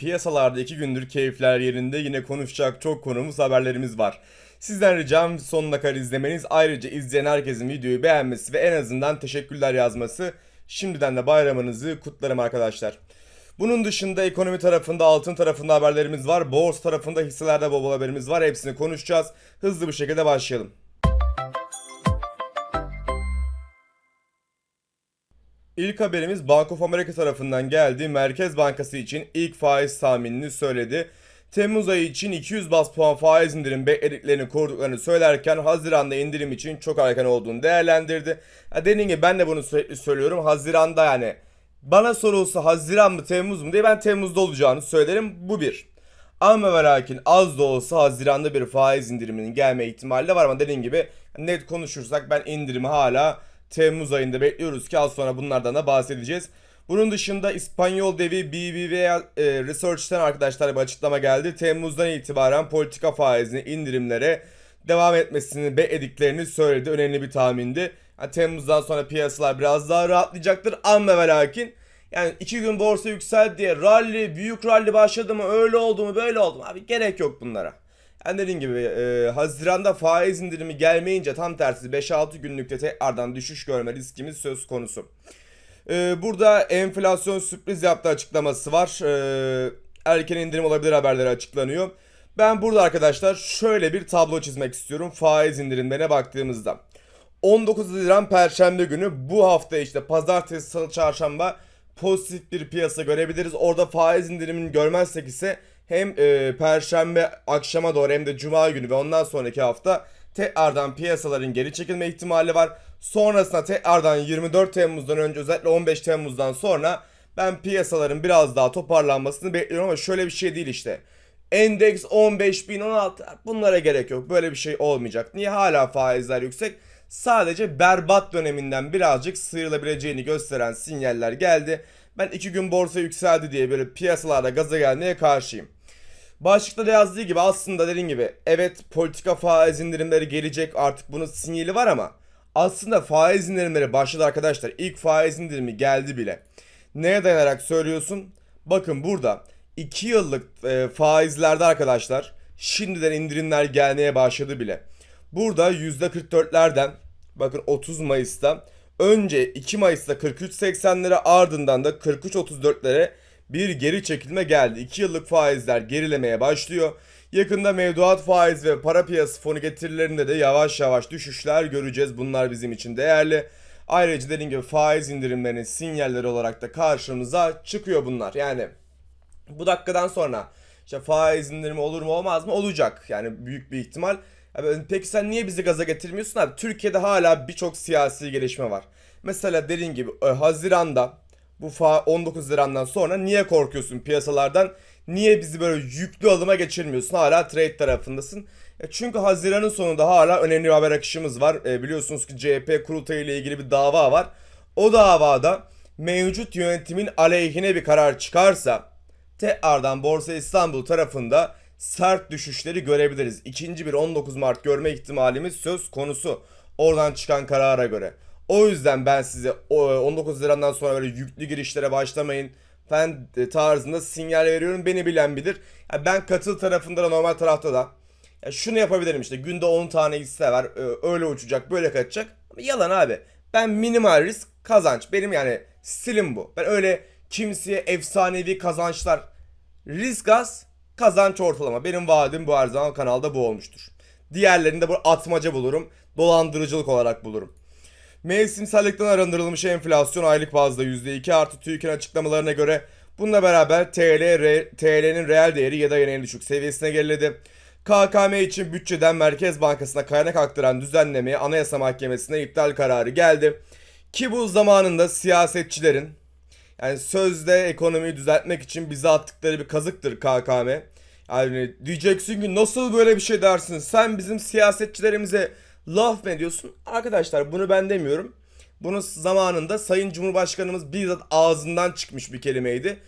Piyasalarda iki gündür keyifler yerinde yine konuşacak çok konumuz haberlerimiz var. Sizden ricam sonuna kadar izlemeniz ayrıca izleyen herkesin videoyu beğenmesi ve en azından teşekkürler yazması. Şimdiden de bayramınızı kutlarım arkadaşlar. Bunun dışında ekonomi tarafında, altın tarafında haberlerimiz var. Borsa tarafında hisselerde bol haberimiz var. Hepsini konuşacağız. Hızlı bir şekilde başlayalım. İlk haberimiz Bank of America tarafından geldi. Merkez Bankası için ilk faiz tahminini söyledi. Temmuz ayı için 200 bas puan faiz indirim beklediklerini koruduklarını söylerken Haziran'da indirim için çok erken olduğunu değerlendirdi. Ya dediğim gibi ben de bunu sürekli söylüyorum. Haziran'da yani bana sorulsa Haziran mı Temmuz mu diye ben Temmuz'da olacağını söylerim. Bu bir. Ama ve lakin az da olsa Haziran'da bir faiz indiriminin gelme ihtimali de var ama dediğim gibi net konuşursak ben indirimi hala Temmuz ayında bekliyoruz ki az sonra bunlardan da bahsedeceğiz. Bunun dışında İspanyol devi BBVA e, Research'ten arkadaşlar bir açıklama geldi. Temmuz'dan itibaren politika faizini indirimlere devam etmesini beklediklerini söyledi. Önemli bir tahmindi. Yani Temmuz'dan sonra piyasalar biraz daha rahatlayacaktır. Ama ve lakin yani iki gün borsa yükseldi diye rally, büyük rally başladı mı öyle oldu mu böyle oldu mu abi gerek yok bunlara. Yani dediğim gibi e, Haziran'da faiz indirimi gelmeyince tam tersi 5-6 günlükte tekrardan düşüş görme riskimiz söz konusu. E, burada enflasyon sürpriz yaptığı açıklaması var. E, erken indirim olabilir haberleri açıklanıyor. Ben burada arkadaşlar şöyle bir tablo çizmek istiyorum faiz indirimlerine baktığımızda. 19 Haziran Perşembe günü bu hafta işte pazartesi, salı, çarşamba pozitif bir piyasa görebiliriz. Orada faiz indirimini görmezsek ise hem e, perşembe akşama doğru hem de cuma günü ve ondan sonraki hafta tekrardan piyasaların geri çekilme ihtimali var. Sonrasında tekrardan 24 Temmuz'dan önce özellikle 15 Temmuz'dan sonra ben piyasaların biraz daha toparlanmasını bekliyorum ama şöyle bir şey değil işte. Endeks 15.016 bunlara gerek yok. Böyle bir şey olmayacak. Niye hala faizler yüksek? Sadece berbat döneminden birazcık sıyrılabileceğini gösteren sinyaller geldi. Ben iki gün borsa yükseldi diye böyle piyasalarda gaza gelmeye karşıyım. Başlıkta da yazdığı gibi aslında dediğim gibi evet politika faiz indirimleri gelecek artık bunun sinyali var ama aslında faiz indirimleri başladı arkadaşlar. İlk faiz indirimi geldi bile. Neye dayanarak söylüyorsun? Bakın burada 2 yıllık e, faizlerde arkadaşlar şimdiden indirimler gelmeye başladı bile. Burada %44'lerden bakın 30 Mayıs'ta önce 2 Mayıs'ta 43.80'lere ardından da 43.34'lere bir geri çekilme geldi. 2 yıllık faizler gerilemeye başlıyor. Yakında mevduat faiz ve para piyası fonu getirilerinde de yavaş yavaş düşüşler göreceğiz. Bunlar bizim için değerli. Ayrıca dediğim gibi faiz indirimlerinin sinyalleri olarak da karşımıza çıkıyor bunlar. Yani bu dakikadan sonra işte faiz indirimi olur mu olmaz mı? Olacak. Yani büyük bir ihtimal. Peki sen niye bizi gaza getirmiyorsun abi? Türkiye'de hala birçok siyasi gelişme var. Mesela dediğin gibi e, Haziran'da bu fa- 19 Haziran'dan sonra niye korkuyorsun piyasalardan? Niye bizi böyle yüklü alıma geçirmiyorsun? Hala trade tarafındasın. E, çünkü Haziran'ın sonunda hala önemli bir haber akışımız var. E, biliyorsunuz ki CHP kurultayı ile ilgili bir dava var. O davada mevcut yönetimin aleyhine bir karar çıkarsa tekrardan Borsa İstanbul tarafında sert düşüşleri görebiliriz. İkinci bir 19 Mart görme ihtimalimiz söz konusu. Oradan çıkan karara göre. O yüzden ben size o 19 Haziran'dan sonra böyle yüklü girişlere başlamayın ben tarzında sinyal veriyorum. Beni bilen bilir. Ya ben katıl tarafında da normal tarafta da ya şunu yapabilirim işte günde 10 tane hisse var e, öyle uçacak böyle kaçacak. Ama yalan abi. Ben minimal risk kazanç. Benim yani stilim bu. Ben öyle kimseye efsanevi kazançlar risk az kazanç ortalama. Benim vaadim bu her zaman kanalda bu olmuştur. Diğerlerini de bu atmaca bulurum. Dolandırıcılık olarak bulurum. Mevsimsellikten arındırılmış enflasyon aylık bazda %2 artı TÜİK'in açıklamalarına göre bununla beraber TL, re, TL'nin reel değeri ya da yine en düşük seviyesine geriledi. KKM için bütçeden Merkez Bankası'na kaynak aktaran düzenlemeye Anayasa Mahkemesi'ne iptal kararı geldi. Ki bu zamanında siyasetçilerin yani sözde ekonomiyi düzeltmek için bize attıkları bir kazıktır KKM. Yani diyeceksin ki nasıl böyle bir şey dersin? Sen bizim siyasetçilerimize laf mı ediyorsun? Arkadaşlar bunu ben demiyorum. Bunu zamanında Sayın Cumhurbaşkanımız bizzat ağzından çıkmış bir kelimeydi.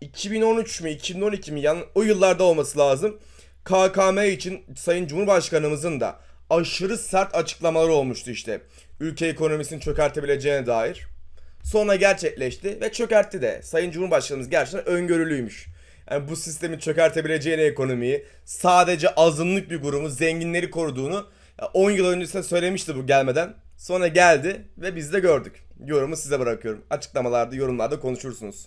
2013 mü 2012 mi yani o yıllarda olması lazım. KKM için Sayın Cumhurbaşkanımızın da aşırı sert açıklamaları olmuştu işte. Ülke ekonomisini çökertebileceğine dair. Sonra gerçekleşti ve çökertti de. Sayın Cumhurbaşkanımız gerçekten öngörülüymüş. yani bu sistemin çökertebileceğini ekonomiyi sadece azınlık bir grubu zenginleri koruduğunu 10 yıl öncesinde söylemişti bu gelmeden. Sonra geldi ve biz de gördük. Yorumu size bırakıyorum. Açıklamalarda, yorumlarda konuşursunuz.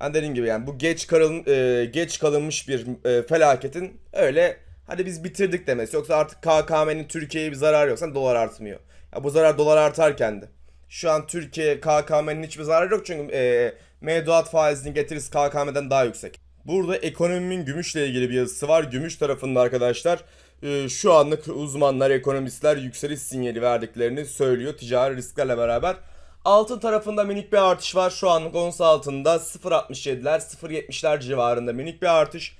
Yani dediğim gibi yani bu geç kalın, e, geç kalınmış bir e, felaketin öyle hadi biz bitirdik demesi. Yoksa artık KKM'nin Türkiye'ye bir zararı yoksa dolar artmıyor. Ya bu zarar dolar artarken de. Şu an Türkiye KKM'nin hiçbir zararı yok çünkü e, mevduat faizinin getirisi KKM'den daha yüksek. Burada ekonominin gümüşle ilgili bir yazısı var. Gümüş tarafında arkadaşlar şu anlık uzmanlar, ekonomistler yükseliş sinyali verdiklerini söylüyor ticari risklerle beraber. Altın tarafında minik bir artış var. Şu anlık ons altında 0.67'ler 0.70'ler civarında minik bir artış.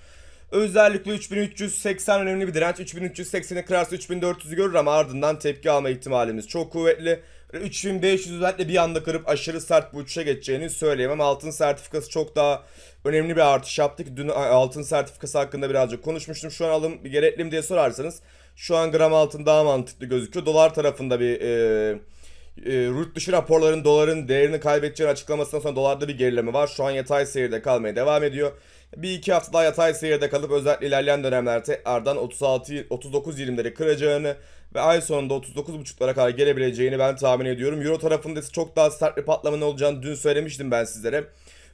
Özellikle 3380 önemli bir direnç. 3380'i kırarsa 3400'ü görür ama ardından tepki alma ihtimalimiz çok kuvvetli. 3500 özellikle bir anda kırıp aşırı sert bir uçuşa geçeceğini söyleyemem. Altın sertifikası çok daha önemli bir artış yaptı ki dün altın sertifikası hakkında birazcık konuşmuştum. Şu an alım gerekli mi diye sorarsanız şu an gram altın daha mantıklı gözüküyor. Dolar tarafında bir e, e, yurt dışı raporların doların değerini kaybedeceğini açıklamasından sonra dolarda bir gerileme var. Şu an yatay seyirde kalmaya devam ediyor. Bir iki hafta daha yatay seyirde kalıp özellikle ilerleyen dönemlerde tekrardan 36 39-20'leri kıracağını ve ay sonunda 39.5'lara kadar gelebileceğini ben tahmin ediyorum. Euro tarafında ise çok daha sert bir patlamanın olacağını dün söylemiştim ben sizlere.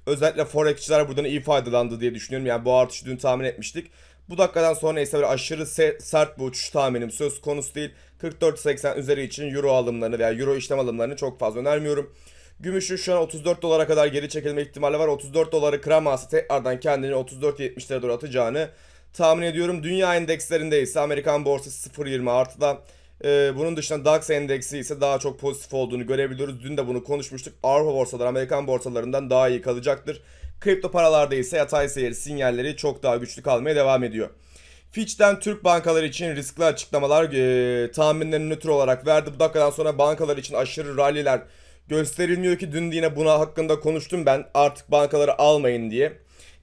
Özellikle forexçiler buradan iyi faydalandı diye düşünüyorum. Yani bu artışı dün tahmin etmiştik. Bu dakikadan sonra ise böyle aşırı se- sert bir uçuş tahminim söz konusu değil. 44.80 üzeri için euro alımlarını veya euro işlem alımlarını çok fazla önermiyorum. Gümüşün şu an 34 dolara kadar geri çekilme ihtimali var. 34 doları kıramazsa tekrardan kendini 34.70'lere doğru atacağını tahmin ediyorum. Dünya endekslerinde ise Amerikan borsası 0.20 artıda. Ee, bunun dışında DAX endeksi ise daha çok pozitif olduğunu görebiliyoruz. Dün de bunu konuşmuştuk. Avrupa borsaları Amerikan borsalarından daha iyi kalacaktır. Kripto paralarda ise yatay seyir sinyalleri çok daha güçlü kalmaya devam ediyor. Fitch'ten Türk bankaları için riskli açıklamalar e, tahminlerini nötr olarak verdi. Bu dakikadan sonra bankalar için aşırı ralliler gösterilmiyor ki dün yine buna hakkında konuştum ben artık bankaları almayın diye.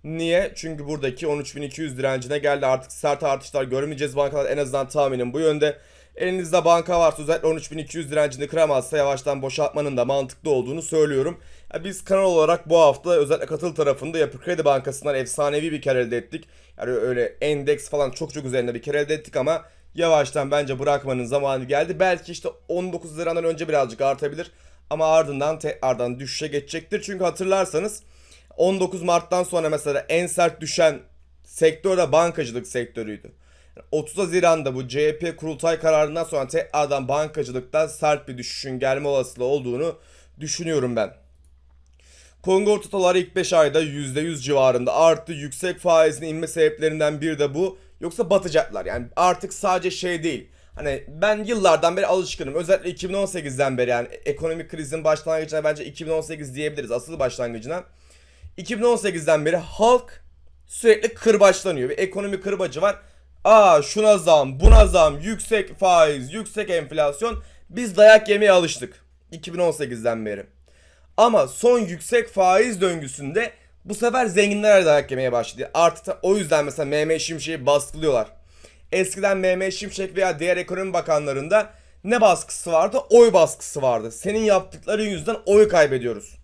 Niye? Çünkü buradaki 13.200 direncine geldi artık sert artışlar görmeyeceğiz bankalar en azından tahminim bu yönde. Elinizde banka varsa özellikle 13.200 direncini kıramazsa yavaştan boşaltmanın da mantıklı olduğunu söylüyorum. Ya biz kanal olarak bu hafta özellikle katıl tarafında Yapı Kredi Bankası'ndan efsanevi bir kar elde ettik. Yani öyle endeks falan çok çok üzerinde bir kar elde ettik ama yavaştan bence bırakmanın zamanı geldi. Belki işte 19 liradan önce birazcık artabilir ama ardından tekrardan düşüşe geçecektir. Çünkü hatırlarsanız 19 Mart'tan sonra mesela en sert düşen sektör de bankacılık sektörüydü. 30 Haziran'da bu CHP kurultay kararından sonra tekrardan bankacılıktan sert bir düşüşün gelme olasılığı olduğunu düşünüyorum ben. Kongo tutaları ilk 5 ayda %100 civarında arttı. Yüksek faizin inme sebeplerinden biri de bu. Yoksa batacaklar. Yani artık sadece şey değil. Hani ben yıllardan beri alışkınım. Özellikle 2018'den beri yani ekonomik krizin başlangıcına bence 2018 diyebiliriz. Asıl başlangıcına. 2018'den beri halk sürekli kırbaçlanıyor. Bir ekonomi kırbacı var. Aa şuna zam, buna zam, yüksek faiz, yüksek enflasyon. Biz dayak yemeye alıştık. 2018'den beri. Ama son yüksek faiz döngüsünde bu sefer zenginler dayak yemeye başladı. Artık o yüzden mesela Mehmet Şimşek'i baskılıyorlar. Eskiden Mehmet Şimşek veya diğer ekonomi bakanlarında ne baskısı vardı? Oy baskısı vardı. Senin yaptıkların yüzünden oy kaybediyoruz.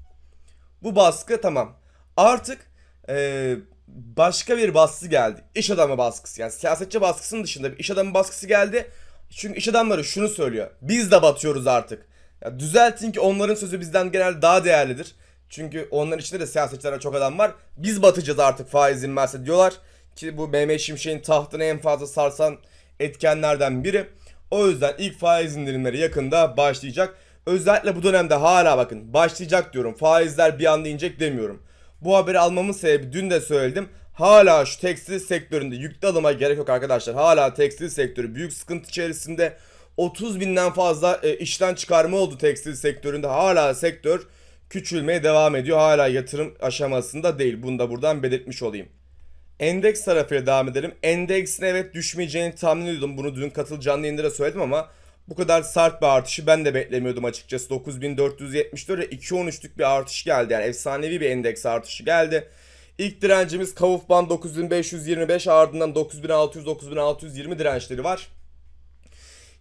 Bu baskı tamam. Artık ee, başka bir baskı geldi. İş adamı baskısı. Yani siyasetçi baskısının dışında bir iş adamı baskısı geldi. Çünkü iş adamları şunu söylüyor. Biz de batıyoruz artık. Ya düzeltin ki onların sözü bizden genel daha değerlidir. Çünkü onların içinde de siyasetçilere çok adam var. Biz batacağız artık faiz inmezse diyorlar. Ki bu Mehmet Şimşek'in tahtını en fazla sarsan etkenlerden biri. O yüzden ilk faiz indirimleri yakında başlayacak. Özellikle bu dönemde hala bakın başlayacak diyorum. Faizler bir anda inecek demiyorum. Bu haberi almamın sebebi dün de söyledim. Hala şu tekstil sektöründe yüklü alıma gerek yok arkadaşlar. Hala tekstil sektörü büyük sıkıntı içerisinde. 30 binden fazla e, işten çıkarma oldu tekstil sektöründe. Hala sektör küçülmeye devam ediyor. Hala yatırım aşamasında değil. Bunu da buradan belirtmiş olayım. Endeks tarafıyla devam edelim. Endeksin evet düşmeyeceğini tahmin ediyordum. Bunu dün katıl canlı yayında da söyledim ama bu kadar sert bir artışı ben de beklemiyordum açıkçası. 9474'e 2.13'lük bir artış geldi. Yani efsanevi bir endeks artışı geldi. İlk direncimiz Kaufman 9525 ardından 9600-9620 dirençleri var.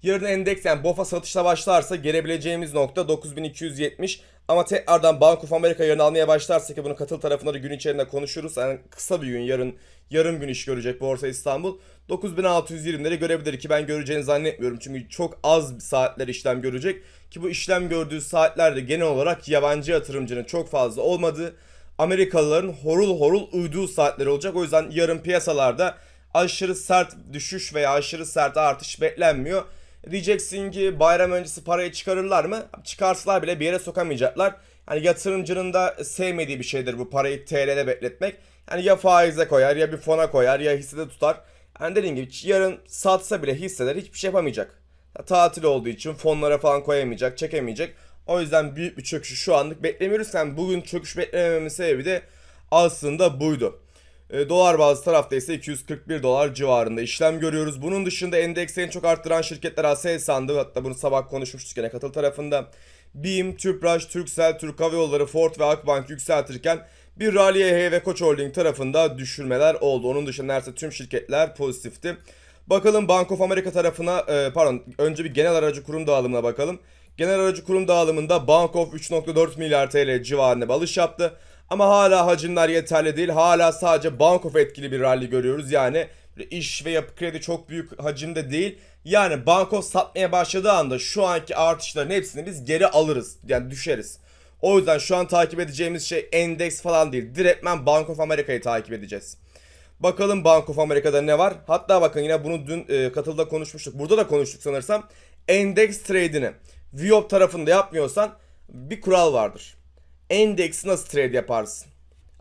Yarın endeks yani BOFA satışla başlarsa gelebileceğimiz nokta 9270 Ama tekrardan Bank of America yarın almaya başlarsa ki bunu katıl tarafında da gün içerisinde konuşuruz. Yani kısa bir gün yarın yarım gün iş görecek Borsa İstanbul. 9620'leri görebilir ki ben göreceğini zannetmiyorum. Çünkü çok az saatler işlem görecek. Ki bu işlem gördüğü saatlerde genel olarak yabancı yatırımcının çok fazla olmadığı Amerikalıların horul horul uyduğu saatler olacak. O yüzden yarın piyasalarda aşırı sert düşüş veya aşırı sert artış beklenmiyor. Diyeceksin ki bayram öncesi parayı çıkarırlar mı? Çıkarsalar bile bir yere sokamayacaklar. Hani yatırımcının da sevmediği bir şeydir bu parayı TL'de bekletmek. Yani ya faize koyar ya bir fona koyar ya hissede tutar. Yani dediğim gibi yarın satsa bile hisseler hiçbir şey yapamayacak. Ya tatil olduğu için fonlara falan koyamayacak, çekemeyecek. O yüzden büyük bir çöküşü şu anlık beklemiyoruz. Yani bugün çöküş beklemememin sebebi de aslında buydu. E, dolar bazı tarafta ise 241 dolar civarında işlem görüyoruz. Bunun dışında endeksi en çok arttıran şirketler Aselsan'dı. Hatta bunu sabah konuşmuştuk yine katıl tarafında. BİM, Tüpraş, Turkcell, Türk Hava Yolları, Ford ve Akbank yükseltirken bir Ralliye ve Koç Holding tarafında düşürmeler oldu. Onun dışında neredeyse tüm şirketler pozitifti. Bakalım Bank of America tarafına e, pardon önce bir genel aracı kurum dağılımına bakalım. Genel aracı kurum dağılımında Bank of 3.4 milyar TL civarında bir alış yaptı. Ama hala hacimler yeterli değil. Hala sadece Bank of etkili bir rally görüyoruz. Yani iş ve yapı kredi çok büyük hacimde değil. Yani Bank of satmaya başladığı anda şu anki artışların hepsini biz geri alırız. Yani düşeriz. O yüzden şu an takip edeceğimiz şey endeks falan değil. Direktmen Bank of America'yı takip edeceğiz. Bakalım Bank of America'da ne var? Hatta bakın yine bunu dün e, katılda konuşmuştuk. Burada da konuştuk sanırsam. Endeks trade'ini Viop tarafında yapmıyorsan bir kural vardır. Endeksi nasıl trade yaparsın?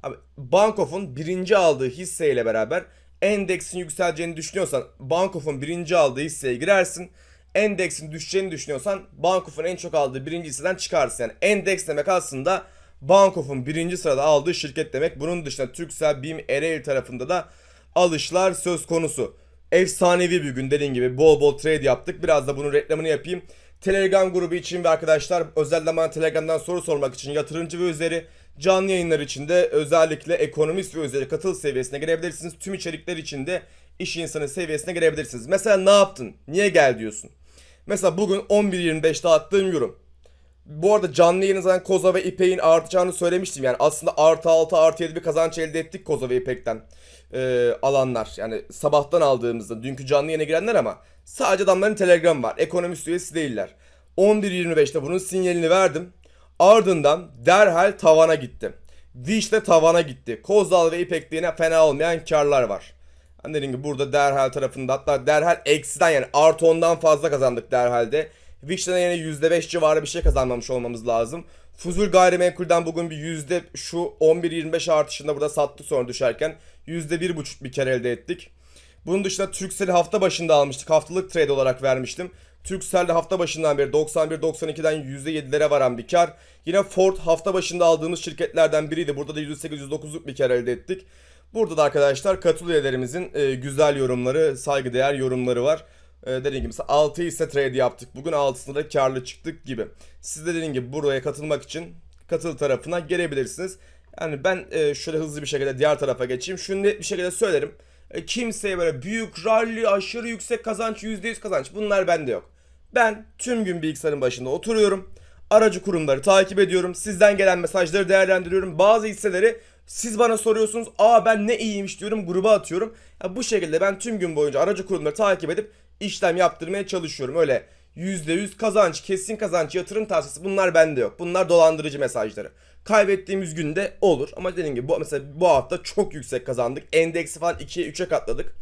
Abi Bankof'un birinci aldığı hisseyle beraber endeksin yükseleceğini düşünüyorsan Bankof'un birinci aldığı hisseye girersin. Endeksin düşeceğini düşünüyorsan Bankof'un en çok aldığı birinci hisseden çıkarsın. Yani endeks demek aslında Bankof'un birinci sırada aldığı şirket demek. Bunun dışında Turkcell, BİM, Ereğli tarafında da alışlar söz konusu. Efsanevi bir gün dediğim gibi bol bol trade yaptık. Biraz da bunun reklamını yapayım. Telegram grubu için ve arkadaşlar özellikle bana Telegram'dan soru sormak için yatırımcı ve üzeri canlı yayınlar için de özellikle ekonomist ve üzeri katıl seviyesine girebilirsiniz. Tüm içerikler için de iş insanı seviyesine girebilirsiniz. Mesela ne yaptın? Niye gel diyorsun? Mesela bugün 11.25'te attığım yorum. Bu arada canlı yayını zaten Koza ve İpek'in artacağını söylemiştim. Yani aslında artı 6 artı 7 bir kazanç elde ettik Koza ve İpek'ten e, alanlar. Yani sabahtan aldığımızda dünkü canlı yayına girenler ama sadece adamların Telegram var. Ekonomist üyesi değiller. 11.25'te bunun sinyalini verdim. Ardından derhal tavana gitti. Diş de tavana gitti. Kozal ve İpek'te fena olmayan karlar var. Ben dediğim gibi burada derhal tarafında hatta derhal eksiden yani artı 10'dan fazla kazandık derhalde. Wix'ten yine %5 civarı bir şey kazanmamış olmamız lazım. Fuzul gayrimenkulden bugün bir yüzde şu 11-25 artışında burada sattı sonra düşerken %1,5 bir kere elde ettik. Bunun dışında Turkcell'i hafta başında almıştık. Haftalık trade olarak vermiştim. Turkcell'de hafta başından beri 91-92'den %7'lere varan bir kar. Yine Ford hafta başında aldığımız şirketlerden biriydi. Burada da %8-%9'luk bir kar elde ettik. Burada da arkadaşlar katıl üyelerimizin e, güzel yorumları, saygıdeğer yorumları var. E, dediğim gibi mesela 6 ise trade yaptık. Bugün 6'sında da karlı çıktık gibi. Siz de dediğim gibi buraya katılmak için katıl tarafına gelebilirsiniz. Yani ben e, şöyle hızlı bir şekilde diğer tarafa geçeyim. Şunu net bir şekilde söylerim. E, kimseye böyle büyük rally, aşırı yüksek kazanç, %100 kazanç bunlar bende yok. Ben tüm gün bilgisayarın başında oturuyorum. Aracı kurumları takip ediyorum. Sizden gelen mesajları değerlendiriyorum. Bazı hisseleri siz bana soruyorsunuz. Aa ben ne iyiymiş diyorum gruba atıyorum. Ya bu şekilde ben tüm gün boyunca aracı kurumları takip edip işlem yaptırmaya çalışıyorum. Öyle %100 kazanç, kesin kazanç, yatırım tavsiyesi bunlar bende yok. Bunlar dolandırıcı mesajları. Kaybettiğimiz günde olur ama dediğim gibi bu mesela bu hafta çok yüksek kazandık. Endeksi falan 2'ye 3'e katladık.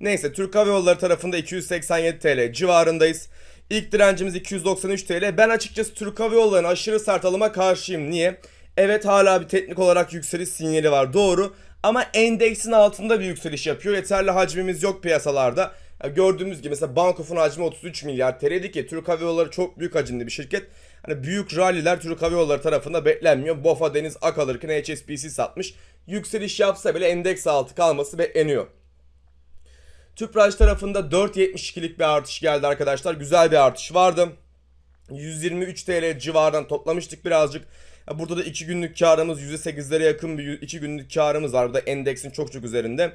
Neyse Türk Hava Yolları tarafında 287 TL civarındayız. İlk direncimiz 293 TL. Ben açıkçası Türk Hava Yolları'na aşırı sert alıma karşıyım. Niye? Evet hala bir teknik olarak yükseliş sinyali var doğru. Ama endeksin altında bir yükseliş yapıyor. Yeterli hacmimiz yok piyasalarda. Ya gördüğümüz gibi mesela Bankof'un hacmi 33 milyar TL'di ki Türk Hava Yolları çok büyük hacimli bir şirket. Hani büyük ralliler Türk Hava Yolları tarafında beklenmiyor. BOFA Deniz Ak alırken HSBC satmış. Yükseliş yapsa bile endeks altı kalması bekleniyor. Tüpraş tarafında 4.72'lik bir artış geldi arkadaşlar. Güzel bir artış vardı. 123 TL civarından toplamıştık birazcık. Burada da 2 günlük karımız %8'lere yakın bir 2 günlük karımız var. Burada endeksin çok çok üzerinde.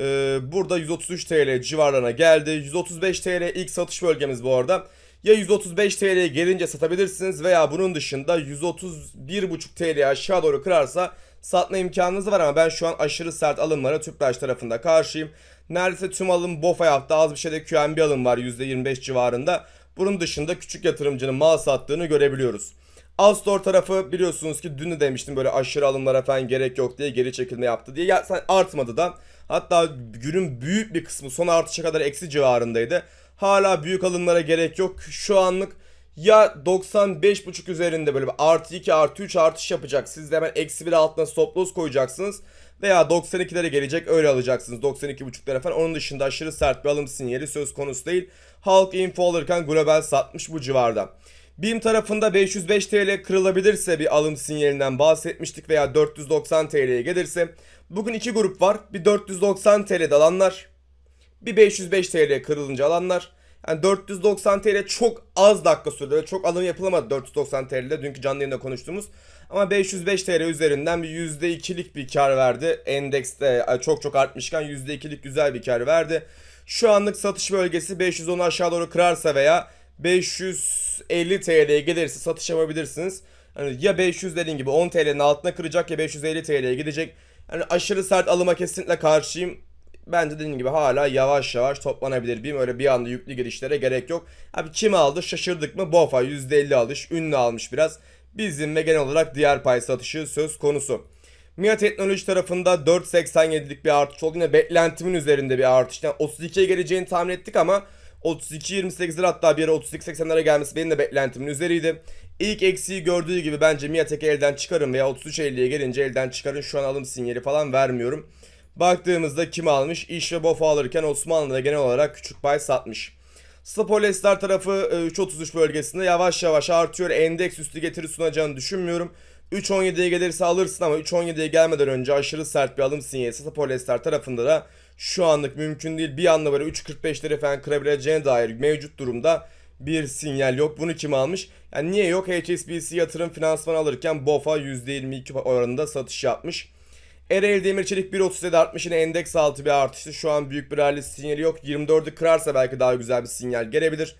Ee, burada 133 TL civarlarına geldi. 135 TL ilk satış bölgemiz bu arada. Ya 135 TL'ye gelince satabilirsiniz veya bunun dışında 131,5 TL'ye aşağı doğru kırarsa satma imkanınız var ama ben şu an aşırı sert alımlara Tüpraş tarafında karşıyım. Neredeyse tüm alım BOFA yaptı. Az bir şeyde QNB alım var %25 civarında. Bunun dışında küçük yatırımcının mal sattığını görebiliyoruz. Astor tarafı biliyorsunuz ki dün de demiştim böyle aşırı alımlara falan gerek yok diye geri çekilme yaptı diye. Ya artmadı da. Hatta günün büyük bir kısmı son artışa kadar eksi civarındaydı. Hala büyük alımlara gerek yok. Şu anlık ya 95.5 üzerinde böyle bir artı 2 artı 3 artış yapacak. Siz de hemen eksi 1 altına stop loss koyacaksınız. Veya 92'lere gelecek öyle alacaksınız 92.5'lere falan. Onun dışında aşırı sert bir alım sinyali söz konusu değil. Halk info alırken global satmış bu civarda. BİM tarafında 505 TL kırılabilirse bir alım sinyalinden bahsetmiştik veya 490 TL'ye gelirse. Bugün iki grup var. Bir 490 TL'de alanlar. Bir 505 TL kırılınca alanlar. Yani 490 TL çok az dakika sürdü. Çok alım yapılamadı 490 TL'de dünkü canlı yayında konuştuğumuz. Ama 505 TL üzerinden bir %2'lik bir kar verdi. Endekste e, çok çok artmışken %2'lik güzel bir kar verdi. Şu anlık satış bölgesi 510'u aşağı doğru kırarsa veya 550 TL'ye gelirse satış yapabilirsiniz. Yani ya 500 dediğim gibi 10 TL'nin altına kıracak ya 550 TL'ye gidecek. Yani aşırı sert alıma kesinlikle karşıyım. Bence dediğim gibi hala yavaş yavaş toplanabilir. Bir öyle bir anda yüklü girişlere gerek yok. Abi kim aldı şaşırdık mı? Bofa %50 alış. Ünlü almış biraz. Bizim ve genel olarak diğer pay satışı söz konusu. MIA Teknoloji tarafında 4.87'lik bir artış oldu. Yine beklentimin üzerinde bir artış. Yani 32'ye geleceğini tahmin ettik ama 32.28'ler hatta bir ara 32.80'lere gelmesi benim de beklentimin üzeriydi. İlk eksiği gördüğü gibi bence Miatek'i elden çıkarın veya 33.50'ye gelince elden çıkarın. Şu an alım sinyali falan vermiyorum. Baktığımızda kim almış? İş ve BOFA alırken Osmanlı'da genel olarak küçük pay satmış. Spolester tarafı e, 3.33 bölgesinde yavaş yavaş artıyor. Endeks üstü getiri sunacağını düşünmüyorum. 3.17'ye gelirse alırsın ama 3.17'ye gelmeden önce aşırı sert bir alım sinyali Spolester tarafında da şu anlık mümkün değil. Bir anda böyle 3.45'leri falan kırabileceğine dair mevcut durumda bir sinyal yok. Bunu kim almış? Yani niye yok? HSBC yatırım finansman alırken BOFA %22 oranında satış yapmış. Ereğli Demir Çelik 1.37 artmış yine endeks altı bir artıştı. Şu an büyük bir rally sinyali yok. 24'ü kırarsa belki daha güzel bir sinyal gelebilir.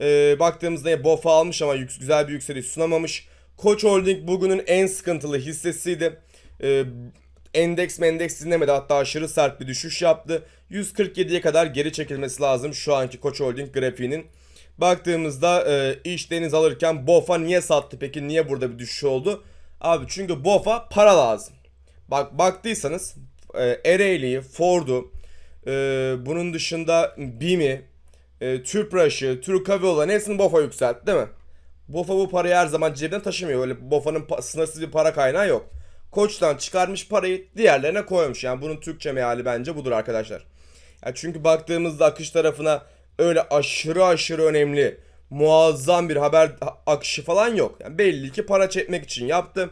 Ee, baktığımızda BOFA almış ama güzel bir yükseliş sunamamış. Koç Holding bugünün en sıkıntılı hissesiydi. Ee, endeks mendeks dinlemedi hatta aşırı sert bir düşüş yaptı. 147'ye kadar geri çekilmesi lazım şu anki Koç Holding grafiğinin. Baktığımızda e, iş deniz alırken BOFA niye sattı peki niye burada bir düşüş oldu? Abi çünkü BOFA para lazım. Bak baktıysanız e, Ereğli'yi, Ford'u, e, bunun dışında BİM'i, e, Tüpraş'ı, Türk Hava hepsini BOFA yükseltti değil mi? BOFA bu parayı her zaman cebinden taşımıyor. Öyle BOFA'nın sınırsız bir para kaynağı yok. Koç'tan çıkarmış parayı diğerlerine koymuş. Yani bunun Türkçe meali bence budur arkadaşlar. Ya çünkü baktığımızda akış tarafına öyle aşırı aşırı önemli, muazzam bir haber akışı falan yok. Yani belli ki para çekmek için yaptı.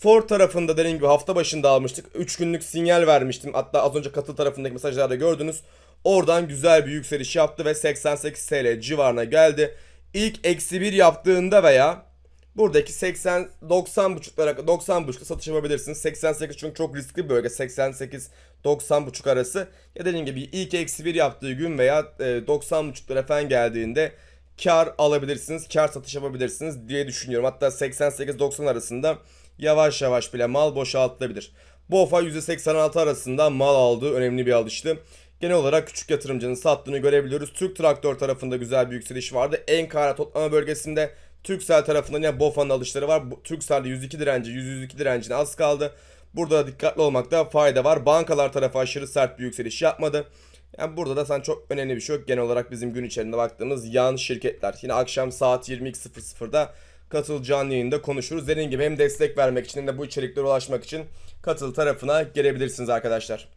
Ford tarafında dediğim gibi hafta başında almıştık. 3 günlük sinyal vermiştim. Hatta az önce katıl tarafındaki mesajlarda gördünüz. Oradan güzel bir yükseliş yaptı ve 88 TL civarına geldi. İlk eksi 1 yaptığında veya buradaki 80 90 buçuklara 90 buçukta satış yapabilirsiniz. 88 çünkü çok riskli bir bölge. 88 90 buçuk arası. Ya dediğim gibi ilk eksi 1 yaptığı gün veya e, 90 buçuklara falan geldiğinde kar alabilirsiniz. Kar satış yapabilirsiniz diye düşünüyorum. Hatta 88-90 arasında yavaş yavaş bile mal boşaltılabilir. BOFA %86 arasında mal aldığı önemli bir alıştı. Genel olarak küçük yatırımcının sattığını görebiliyoruz. Türk Traktör tarafında güzel bir yükseliş vardı. Enkara toplama bölgesinde Türksel tarafında yine BOFA'nın alışları var. Bu- Turkcell'de 102 direnci, 102 direncine az kaldı. Burada da dikkatli olmakta fayda var. Bankalar tarafı aşırı sert bir yükseliş yapmadı. Yani burada da sen çok önemli bir şey yok. Genel olarak bizim gün içerisinde baktığımız yan şirketler. Yine akşam saat 22.00'da Katıl canlı yayında konuşuruz. Dediğim gibi hem destek vermek için hem de bu içeriklere ulaşmak için Katıl tarafına gelebilirsiniz arkadaşlar.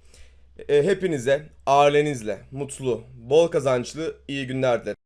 E, hepinize ailenizle mutlu, bol kazançlı iyi günler dilerim.